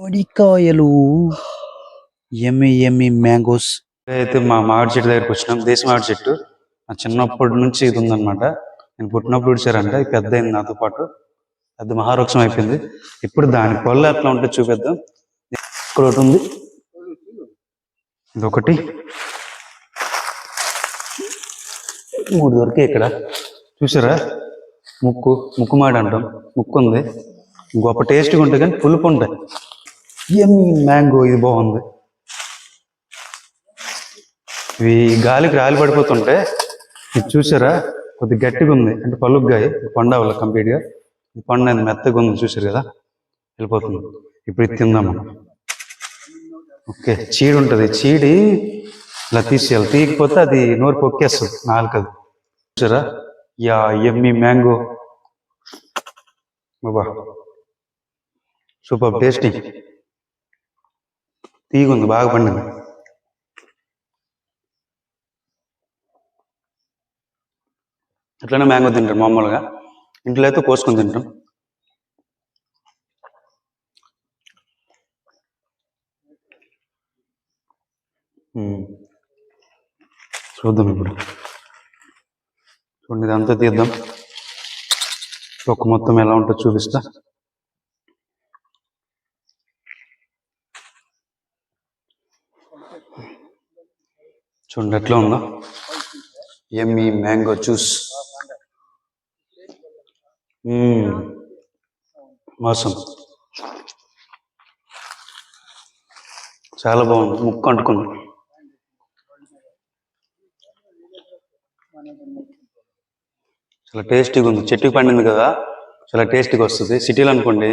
మామిడికాయలు ఎమ్మి ఎమ్మి మ్యాంగోస్. అయితే మా మామిడి చెట్టు దగ్గరికి వచ్చినాం. దేశ మామిడి చెట్టు. నా చిన్నప్పటి నుంచి ఇది ఉందన్నమాట. నేను పుట్టినప్పుడు ఇచ్చారంట ఇది పెద్ద అయింది నాతో పాటు. పెద్ద మహావృక్షం అయిపోయింది. ఇప్పుడు దాని పళ్ళు ఎట్లా ఉంటే చూపిద్దాం. ఇక్కడ ఒకటి ఉంది. ఇదొకటి. మూడు దొరికి ఇక్కడ. చూసారా ముక్కు. ముక్కు మాడి అంటాం. ముక్కు ఉంది. గొప్ప టేస్ట్గా ఉంటుంది కానీ పులుపు ఉంటాయి. ఎమ్మి మ్యాంగో ఇది బాగుంది. ఇవి గాలికి రాలి పడిపోతుంటే ఇది చూసారా? కొద్ది గట్టిగా ఉంది. అంటే పలుగ్గాయి. పండు అవ్వాలి కంప్లీట్గా ఈ పండు అనేది మెత్తగా ఉంది. చూసారు కదా? వెళ్ళిపోతుంది. ఇప్పుడు ఇది తిందాం మనం. ఓకే. చీడి ఉంటుంది. చీడి ఇలా తీసేయాలి. తీయకపోతే అది నోరు పొక్కేస్తుంది. నాలుకది. చూసారా? యా ఎమ్మి మ్యాంగో బాబా. సూపర్. టేస్టీ. తీగుంది బాగా పండింది. ఇట్లనే మ్యాంగో తింటాం మామూలుగా. ఇంట్లో అయితే కోసుకొని తింటాం. చూద్దాం ఇప్పుడు. చూడండి ఇదంతా తీద్దాం. ఒక మొత్తం ఎలా ఉంటుందో చూపిస్తా. చూడండి ఎట్లా ఉందో. ఎమ్మి మ్యాంగో జ్యూస్. మోసం. చాలా బాగుంది. ముక్కు అంటుకుంది. చాలా టేస్టీగా ఉంది. చెట్టుకి పండింది కదా. చాలా టేస్టీగా వస్తుంది. సిటీలో అనుకోండి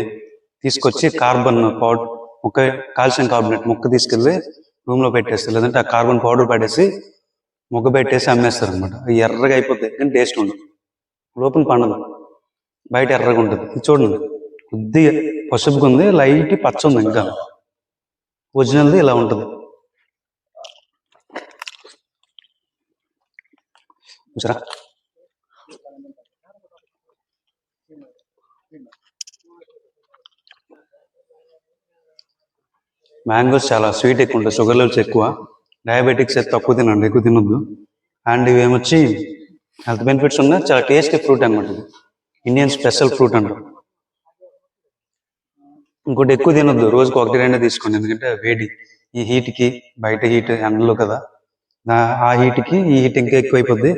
తీసుకొచ్చి కార్బన్ పౌడర్ ముక్క కాల్షియం కార్బోనేట్ ముక్క తీసుకెళ్ళి రూమ్లో పెట్టేస్తారు లేదంటే ఆ కార్బన్ పౌడర్ పడేసి మొగ్గ పెట్టేసి అమ్మేస్తారు అనమాట ఎర్రగా అయిపోతాయి కానీ టేస్ట్ ఉండదు. లోపల పండదు. బయట ఎర్రగా ఉంటుంది. ఇది చూడండి. కొద్దిగా పసుపుగా ఉంది లైట్ పచ్చ ఉంది ఇంకా. ఒరిజినల్ది ఇలా ఉంటుంది. చూసారా? మ్యాంగోస్ చాలా స్వీట్ ఎక్కువ ఉంటాయి. షుగర్ లెవెల్స్ ఎక్కువ. డయాబెటిక్స్ అయితే తక్కువ తినండి ఎక్కువ తినొద్దు. అండ్ ఇవి ఏమొచ్చి హెల్త్ బెనిఫిట్స్ ఉన్న చాలా టేస్టీ ఫ్రూట్ అనమాట ఇది ఇండియన్ స్పెషల్ ఫ్రూట్ అంటారు ఇంకోటి ఎక్కువ తినొద్దు. రోజుకు ఒకటి రెండే తీసుకోండి. ఎందుకంటే వేడి. ఈ హీట్కి బయట హీట్ ఎండలో కదా. ఆ హీట్కి ఈ హీట్ ఇంకా ఎక్కువ అయిపోద్ది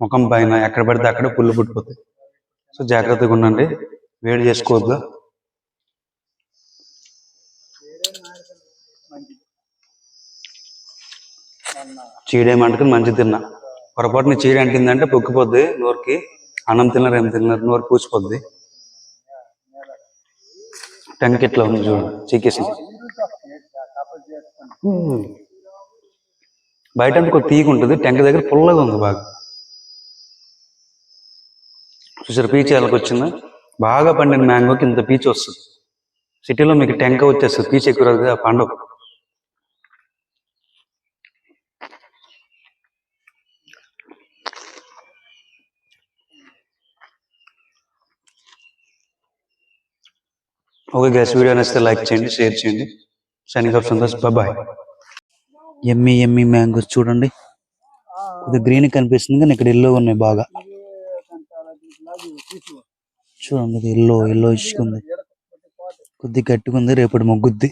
ముఖం పైన ఎక్కడ పడితే అక్కడ పుల్లు పుట్టిపోతాయి. సో జాగ్రత్తగా ఉండండి. వేడి చేసుకోవద్దు. చీడేమంటుకుని మంచి తిన్నా. పొరపాటున చీడ అంటిందంటే పొక్కిపోద్ది నోరుకి. అన్నం తిన్నారు ఏం తిన్నారు నోరు పూసిపోద్ది. టెంక్ ఇట్లా ఉంది చూడు చీకేసింది. బయట అంటే కొద్ది తీగ ఉంటుంది టెంక దగ్గర పుల్లగా ఉంది బాగా. చూసారు పీచ్ ఎలాగ వచ్చిందా? బాగా పండిన మ్యాంగోకి ఇంత పీచ్ వస్తుంది. సిటీలో మీకు టెంక వచ్చేస్తుంది పీచు ఎక్కువ రాదు ఓకే గ్యాస్ వీడియో నచ్చితే లైక్ చేయండి షేర్ చేయండి. Signing off Santosh. బాబాయ్ ఎమ్మి ఎమ్మి మ్యాంగోస్ చూడండి. ఇది గ్రీన్ కనిపిస్తుంది కానీ ఇక్కడ ఎల్లో ఉన్నాయి బాగా. చూడండి ఇది ఎల్లో ఎల్లో ఇసుకుంది కొద్ది గట్టిగా ఉంది రేపటి మొగ్గుద్ది.